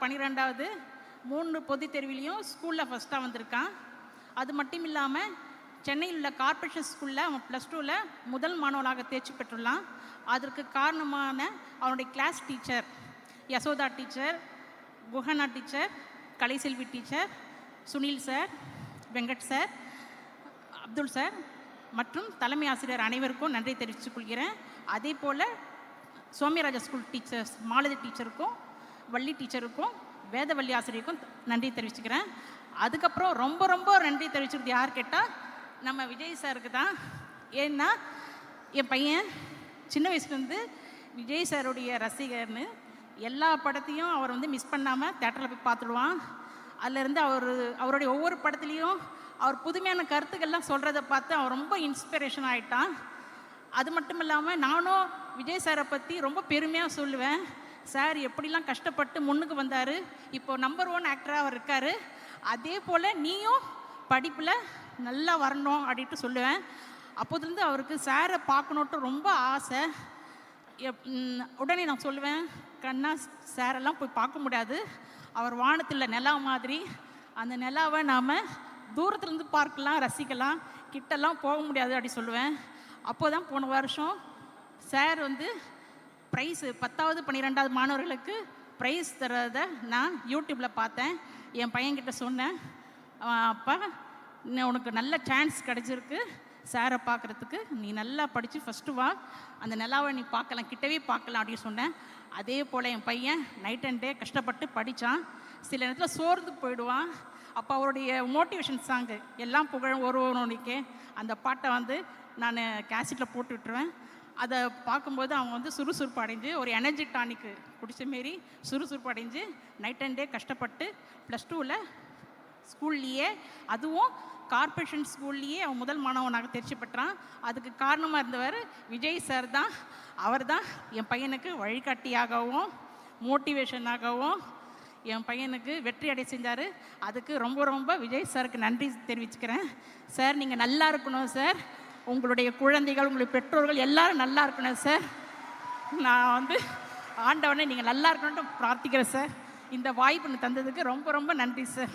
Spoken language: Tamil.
பன்னிரெண்டாவது மூணு பொதுத் தேர்விலையும் ஸ்கூலில் ஃபஸ்ட்டாக வந்திருக்கான். அது மட்டும் இல்லாமல் சென்னையில் உள்ள கார்ப்பரேஷன் ஸ்கூலில் அவன் ப்ளஸ் டூவில் முதல் மாணவனாக தேர்ச்சி பெற்றுள்ளான். அதற்கு காரணமான அவனுடைய class teacher Yashoda teacher Guhana teacher Kalaiselvi teacher Sunil sir Venkat sir Abdul sir மற்றும் தலைமை ஆசிரியர் அனைவருக்கும் நன்றி தெரிவித்துக் கொள்கிறேன். அதே போல் சோமியராஜா ஸ்கூல் டீச்சர்ஸ் மாலதி டீச்சருக்கும் வள்ளி டீச்சருக்கும் வேதவள்ளி ஆசிரியருக்கும் நன்றி தெரிவிச்சுக்கிறேன். அதுக்கப்புறம் ரொம்ப ரொம்ப நன்றி தெரிவிச்சுக்கிறது யார் கேட்டால் நம்ம விஜய் சாருக்கு தான். ஏன்னா என் பையன் சின்ன வயசுலேருந்து விஜய் சாருடைய ரசிகர்னு எல்லா படத்தையும் அவர் வந்து மிஸ் பண்ணாமல் தேட்டரில் போய் பார்த்துடுவான். அதுலேருந்து அவர் அவருடைய ஒவ்வொரு படத்துலேயும் அவர் புதுமையான கருத்துக்கள்லாம் சொல்கிறத பார்த்து அவன் ரொம்ப இன்ஸ்பிரேஷன் ஆகிட்டான் அது மட்டும் இல்லாமல் நானும் விஜய் சாரை பற்றி ரொம்ப பெருமையாக சொல்லுவேன். சார் எப்படிலாம் கஷ்டப்பட்டு முன்னுக்கு வந்தார்? இப்போ நம்பர் ஒன் ஆக்டராக அவர் இருக்கார். அதே போல் நீயும் படிப்பில் நல்லா வரணும் அப்படின்ட்டு சொல்லுவேன். அப்போதுலேருந்து அவருக்கு சாரை பார்க்கணுன்ட்டு ரொம்ப ஆசை. எப்- உடனே நான் சொல்லுவேன் கண்ணா சாரெல்லாம் போய் பார்க்க முடியாது. அவர் வானத்தில் நிலா மாதிரி. அந்த நிலாவை நாம் தூரத்துலேருந்து பார்க்கலாம் ரசிக்கலாம். கிட்டலாம் போக முடியாது அப்படி சொல்லுவேன். அப்போ தான் போன வருஷம் சார் வந்து ப்ரைஸு பத்தாவது பன்னிரெண்டாவது மாணவர்களுக்கு ப்ரைஸ் தர்றதை நான் யூடியூப்பில் பார்த்தேன். என் பையன்கிட்ட சொன்னேன். அப்பா இன்னும் உனக்கு நல்ல சான்ஸ் கிடச்சிருக்கு. சாரை பார்க்குறதுக்கு நீ நல்லா படித்து ஃபஸ்ட்டு வா. அந்த நிலாவை நீ பார்க்கலாம் கிட்டவே பார்க்கலாம் அப்படின்னு சொன்னேன். அதே போல் என் பையன் நைட் அண்ட் டே கஷ்டப்பட்டு படித்தான் சில நேரத்தில் சோர்ந்து போயிடுவான். அப்போ அவருடைய மோட்டிவேஷன் சாங்கு எல்லாம் புகழ் ஒருவனுக்கே அந்த பாட்டை வந்து நான் கேசட்டில் போட்டு விட்டுருவேன். அதை பார்க்கும்போது அவங்க வந்து சுறுசுறுப்பு அடைஞ்சு ஒரு எனர்ஜி டானிக்கு குடித்த மாரி சுறுசுறுப்பு அடைஞ்சு நைட் அண்ட் டே கஷ்டப்பட்டு ப்ளஸ் டூவில் ஸ்கூல்லையே அதுவும் கார்ப்பரேஷன் ஸ்கூல்லையே அவன் முதல் மாணவனாக தேர்ச்சி பெற்றான். அதுக்கு காரணமாக இருந்தவர் விஜய் சார் தான். அவர் தான் என் பையனுக்கு வழிகாட்டியாகவும் மோட்டிவேஷனாகவும் என் பையனுக்கு வெற்றி அடை செஞ்சார். அதுக்கு ரொம்ப ரொம்ப விஜய் சாருக்கு நன்றி தெரிவிச்சுக்கிறேன். சார் நீங்கள் நல்லா இருக்கணும் சார் உங்களுடைய குழந்தைகள் உங்களுடைய பெற்றோர்கள் எல்லாரும் நல்லா இருக்கணும் சார். நான் வந்து ஆண்டவனை நீங்கள் நல்லா இருக்கணும்னு பிரார்த்திக்கிறேன் சார். இந்த வாய்ப்பு எனக்கு தந்ததுக்கு ரொம்ப ரொம்ப நன்றி சார்.